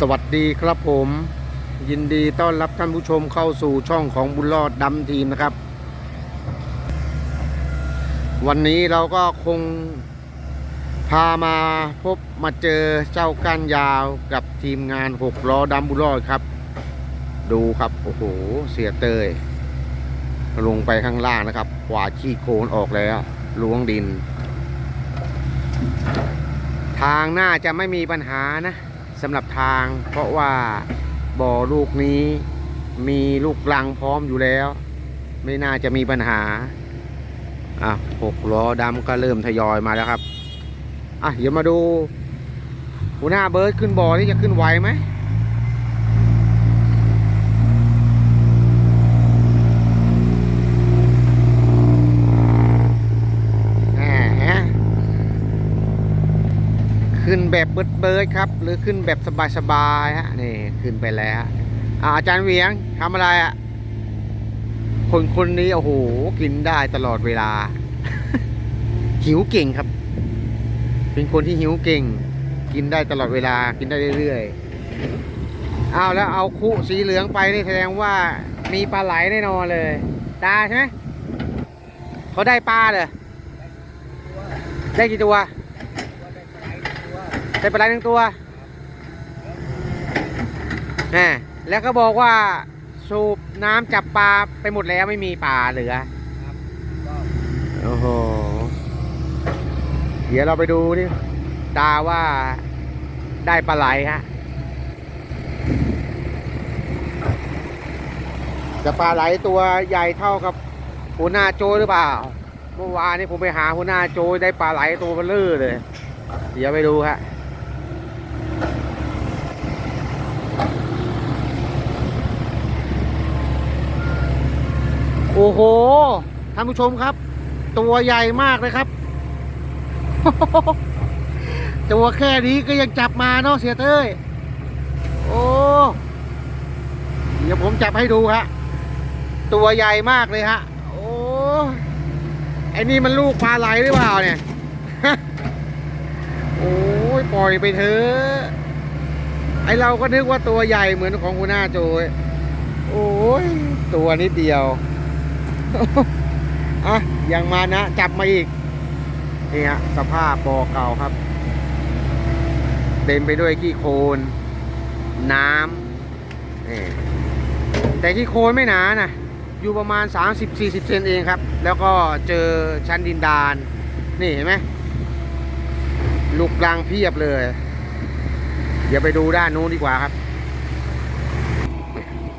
สวัสดีครับผม ยินดีต้อนรับท่านผู้ชมเข้าสู่ช่องของบุญรอดดำทีมนะครับ วันนี้เราก็คงพามาพบมาเจอเจ้าก้านยาวกับทีมงานหกล้อดำบุญรอดครับ ดูครับ โอ้โห เสียเตย ลงไปข้างล่างนะครับกวาดขี้โคลนออกแล้วล้วงดิน ทางน่าจะไม่มีปัญหานะ สำหรับทาง เพราะว่าบ่อลูกนี้มีลูกลังพร้อมอยู่แล้ว ไม่น่าจะมีปัญหาอะหกล้อดำก็เริ่มทยอยมาแล้วครับ อะเดี๋ยวมาดูหัวหน้าเบิร์ดขึ้นบ่อที่จะขึ้นไวไหม แหม ขึ้นแบบเบิดเบิดครับ หรือขึ้นแบบสบายๆฮะนี่ขึ้นไปแล้วอาจารย์เวียงทำอะไรอะ่ะคนคนนี้โอ้โหกินได้ตลอดเวลา หิวเก่งครับ เป็นคนที่หิวเก่ง กินได้ตลอดเวลากินได้เรื่อยๆเอาแล้วเอาคุสีเหลืองไปนี่แสดงว่ามีปลาไหลแน่นอนเลยตาใช่ไหมเขาได้ปลาเลยได้กี่ตัว ได้ปลาไหลหนึ่งตัวแหมแล้วก็บอกว่าสูบน้ำจับปลาไปหมดแล้วไม่มีปลาเหลือ โอ้โห เดี๋ยวเราไปดูดิตาว่าได้ปลาไหลฮะ จะปลาไหลตัวใหญ่เท่ากับหัวหน้าโจหรือเปล่า เมื่อวานนี้ผมไปหาหัวหน้าโจได้ปลาไหลตัวเบลอเลย เดี๋ยวไปดูฮะ โอ้โหท่านผู้ชมครับ ตัวใหญ่มากเลยครับตัวแค่นี้ก็ยังจับมาเนาะเสียเต้ยโอ้เดี๋ยวผมจับให้ดูฮะตัวใหญ่มากเลยฮะโอ้ไอ้นี่มันลูกปลาไหลหรือเปล่าเนี่ยโอ้ยปล่อยไปเถอะไอเราก็นึกว่าตัวใหญ่เหมือนของหัวหน้าโจยโอ้ยตัวนิดเดียว อะยังมานะ จับมาอีก นี่ฮะ สภาพบ่อเก่าครับ เต็มไปด้วยขี้โคลนน้ำนี่แต่ขี้โคลนไม่หนานะอยู่ประมาณ 30-40 เซนเองครับ แล้วก็เจอชั้นดินดาน นี่เห็นไหมลูกรังเพียบเลย เดี๋ยวไปดูด้านนู้นดีกว่าครับ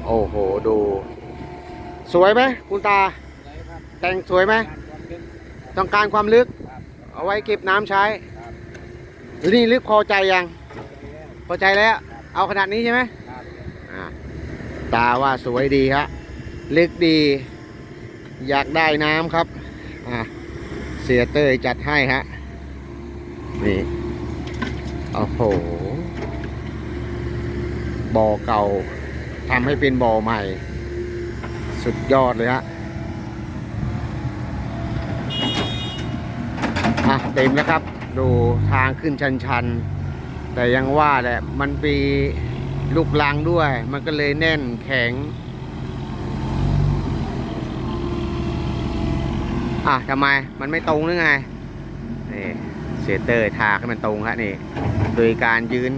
โอ้โห ดู สวยไหมคุณตา แต่งสวยไหมต้องการความลึก เอาไว้เก็บน้ำใช้ นี่ลึกพอใจยัง พอใจแล้ว เอาขนาดนี้ใช่ไหมตาว่าสวยดีครับลึกดี อยากได้น้ำครับเสียเต้ยจัดให้ฮะ นี่โอ้โหบ่อเก่าทำให้เป็นบ่อใหม่ สุดยอดเลยฮะอะเต็มแล้วครับ ดูทางขึ้นชันๆ แต่ยังว่าแหละมันปีลูกลังด้วย มันก็เลยแน่นแข็ง อะทำไมมันไม่ตรงหรือไงนี่เซเตอร์ทาให้มันตรงครับนี่ โดยการยืน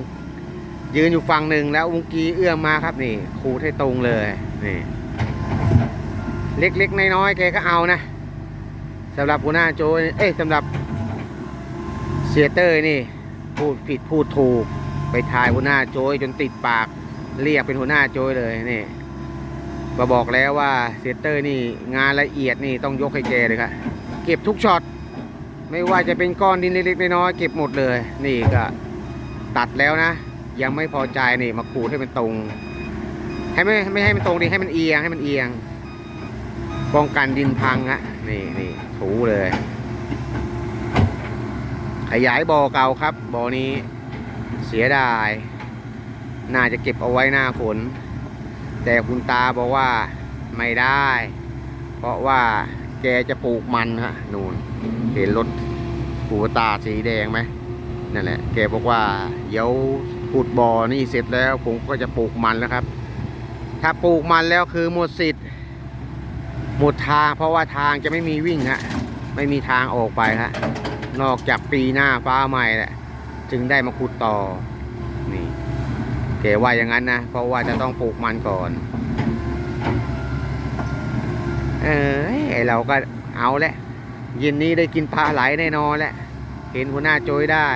ยืนอยู่ฝั่งหนึ่งแล้วอุงกีเอื้อมมาครับนี่ขูดให้ตรงเลย นี่ เล็กๆน้อยๆแกก็เอานะสำหรับหัวหน้าโจเอ้ยสำหรับเสียเตอร์นี่ พูดผิดพูดถูก ไปทายหัวหน้าโจยจนติดปาก เรียกเป็นหัวหน้าโจยเลยนี่มาบอกแล้วว่าเสียเตอร์นี่งานละเอียดนี่ต้องยกให้แกเลยครับเก็บทุกช็อตไม่ว่าจะเป็นก้อนดินเล็กๆน้อยๆเก็บหมดเลย นี่ก็ตัดแล้วนะ ยังไม่พอใจนี่มาขูดให้มันตรง ให้ไม่ไม่ให้มันตรงดิให้มันเอียงให้มันเอียง ป้องกันดินพังฮะนี่นี่ถูเลย ขยายบ่อเก่าครับบ่อนี้เสียดาย น่าจะเก็บเอาไว้หน้าฝน แต่คุณตาบอกว่าไม่ได้ เพราะว่าแกจะปลูกมันฮะนู่นเห็นรถปูตาสีแดงไหมนั่นแหละแกบอกว่าเดี๋ยวขุดบ่อนี่เสร็จแล้วผมก็จะปลูกมันแล้วครับ ถ้าปลูกมันแล้วคือหมดสิทธิ์ หมดทางเพราะว่าทางจะไม่มีวิ่งฮะไม่มีทางออกไปฮะนอกจากปีหน้าฟ้าใหม่แหละจึงได้มาขุดต่อนี่เกว่าอย่างนั้นนะเพราะว่าจะต้องปลูกมันก่อน เออไอเราก็เอาแหละเย็นนี้ได้กินปลาไหลแน่นอนแหละเห็นหัวหน้าโจยได้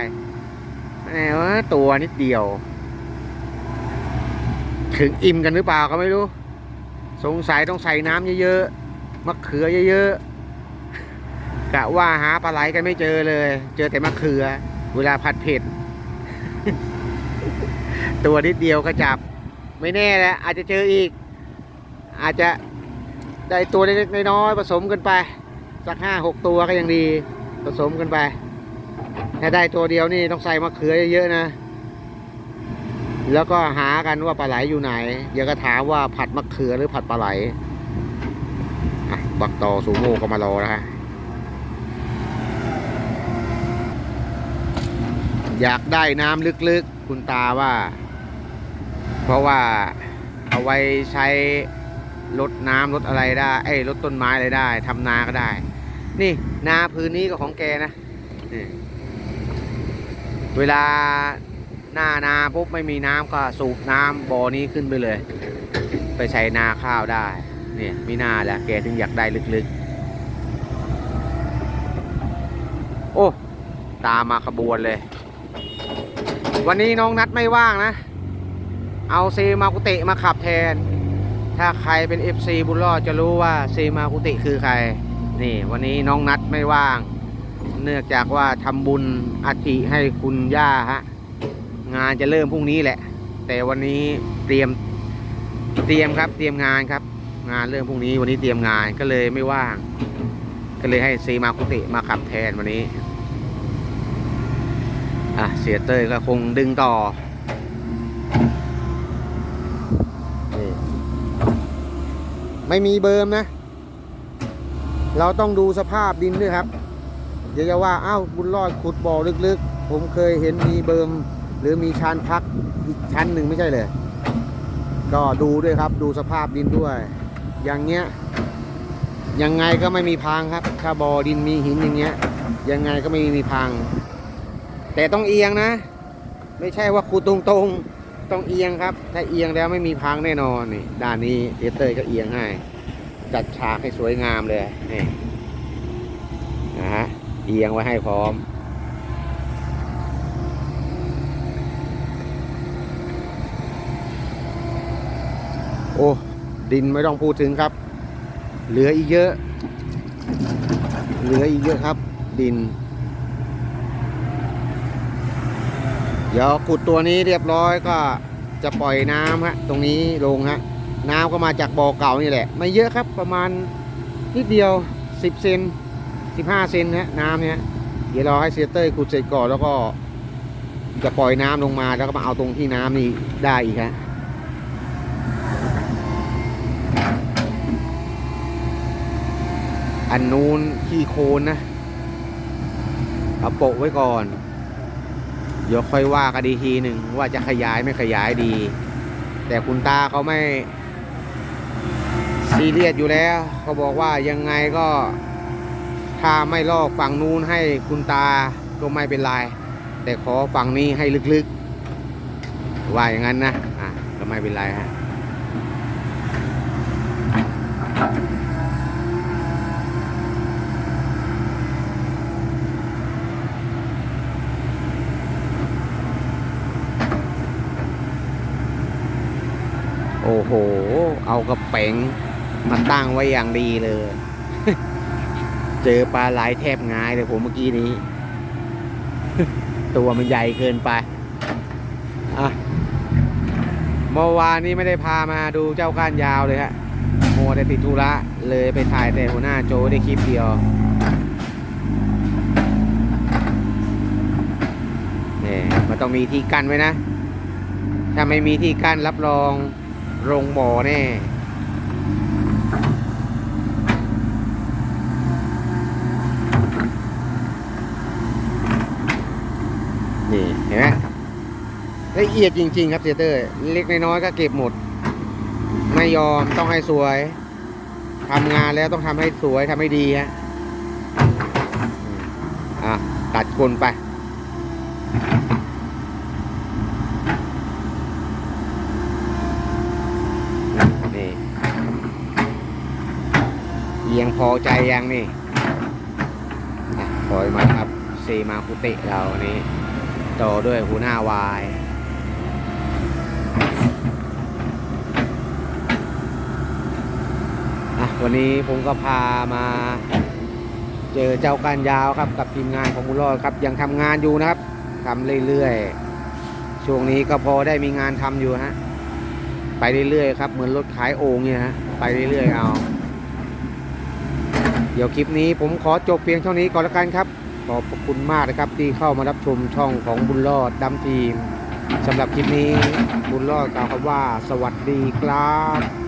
แหมว่าตัวนิดเดียว ถึงอิ่มกันหรือเปล่าก็ไม่รู้ สงสัยต้องใส่น้ำเยอะๆ มะเขือเยอะๆกะว่าหาปลาไหลกันไม่เจอเลย เจอแต่มะเขือ เวลาผัดเผ็ด ตัวนิดเดียวก็จับ ไม่แน่แหละอาจจะเจออีก อาจจะได้ตัวเล็กๆน้อยๆผสมกันไป สักห้าหกตัวก็ยังดีผสมกันไป ถ้าได้ตัวเดียวนี่ต้องใส่มะเขือเยอะๆนะ แล้วก็หากันว่าปลาไหลอยู่ไหน เดี๋ยวก็ถามว่าผัดมะเขือหรือผัดปลาไหล บักต่อสูโม่ก็มารอแล้วฮะอยากได้น้ำลึกๆ คุณตาว่า เพราะว่าเอาไว้ใช้ลดน้ำลดอะไรได้ไอ้ยลดต้นไม้อะไรได้ทำนาก็ได้ นี่นาพื้นนี้ก็ของแกนะเวลาหน้านาปุ๊บไม่มีน้ำก็สูบน้ำบ่อนี้ขึ้นไปเลย ไปใช้นาข้าวได้ เนี่ยมีนาแหละแกถึงอยากได้ลึกๆ โอ้ ตามมาขบวนเลย วันนี้น้องนัดไม่ว่างนะ เอาเซมากุเตะมาขับแทน ถ้าใครเป็น FC บุญรอดจะรู้ว่าเซมากุเตะคือใคร นี่วันนี้น้องนัดไม่ว่าง เนื่องจากว่าทำบุญอัฐิให้คุณย่าฮะ งานจะเริ่มพรุ่งนี้แหละ แต่วันนี้เตรียมเตรียมครับเตรียมงานครับ งานเริ่มพรุ่งนี้วันนี้เตรียมงานก็เลยไม่ว่าง ก็เลยให้ซีมาคุติมาขับแทนวันนี้อะเสียเต้ยก็คงดึงต่อไม่มีเบิร์มนะ เราต้องดูสภาพดินด้วยครับ เดี๋ยวจะว่าอ้าวบุญรอดขุดบ่อลึกๆ ผมเคยเห็นมีเบิร์มหรือมีชานพักอีกชั้นหนึ่งไม่ใช่เลย ก็ดูด้วยครับดูสภาพดินด้วย อย่างเงี้ยยังไงก็ไม่มีพังครับ ถ้าบ่อดินมีหินอย่างเงี้ย ยังไงก็ไม่มีพัง แต่ต้องเอียงนะ ไม่ใช่ว่าขุดตรงๆต้องเอียงครับ ถ้าเอียงแล้วไม่มีพังแน่นอนนี่ด้านนี้เดเตอร์ก็เอียงให้ จัดฉากให้สวยงามเลยนี่นะฮะเอียงไว้ให้พร้อมโอ้ ดินไม่ต้องพูดถึงครับ เหลืออีกเยอะ เหลืออีกเยอะครับ ดิน เดี๋ยวขุดตัวนี้เรียบร้อยก็จะปล่อยน้ำฮะตรงนี้ลงฮะน้ำก็มาจากบ่อเก่านี่แหละ ไม่เยอะครับประมาณนิดเดียว 10 เซน 15 เซนฮะน้ำเนี่ยเดี๋ยวรอให้เซเตอร์ขุดเสร็จก่อนแล้วก็จะปล่อยน้ำลงมาแล้วก็มาเอาตรงที่น้ำนี่ได้อีกฮะ อันนู้นขี้โคลนนะเอาโปะไว้ก่อน เดี๋ยวค่อยว่ากันดีทีหนึ่งว่าจะขยายไม่ขยายดี แต่คุณตาเขาไม่ซีเรียสอยู่แล้วเขาบอกว่ายังไงก็ ถ้าไม่ลอกฝั่งนู้นให้คุณตาก็ไม่เป็นไรแต่ขอฝั่งนี้ให้ลึกๆ ว่าอย่างนั้นนะ อะก็ไม่เป็นไรฮะ โอ้โห เอากระเป๋งมาตั้งไว้อย่างดีเลย เจอปลาไหลแทบงายเลยผมเมื่อกี้นี้ ตัวมันใหญ่เกินไป อะ เมื่อวานนี้ไม่ได้พามาดูเจ้าก้านยาวเลยฮะโมวแต่ติดธุระเลยไปถ่ายแต่หัวหน้าโจได้คลิปเดียวเนี่ยมันต้องมีที่กั้นไว้นะ ถ้าไม่มีที่กั้นรับรอง โรงบ่อแน่นี่เห็นไหมละเอียดจริง ๆ ครับเสียเตอร์ เล็กน้อยก็เก็บหมด ไม่ยอมต้องให้สวยทำงานแล้วต้องทำให้สวยทำให้ดีฮะอะ ตัดกลไป นี่เอียงพอใจยังนี่อะถอยมาครับเซมาคุตะเรานี่ต่อด้วยหัวหน้าวายอะวันนี้ผมก็พามาเจอเจ้าการยาวครับกับทีมงานของบุรอดครับยังทำงานอยู่นะครับทำเรื่อยๆ ช่วงนี้ก็พอได้มีงานทำอยู่ฮะไปเรื่อยๆครับเหมือนรถขายโอ่งเนี่ยฮะไปเรื่อยๆเอา เดี๋ยวคลิปนี้ผมขอจบเพียงเท่านี้ก่อนละกันครับ ขอบคุณมากนะครับที่เข้ามารับชมช่องของบุญรอดดำทีมสำหรับคลิปนี้บุญรอดกล่าวคำว่า สวัสดีครับ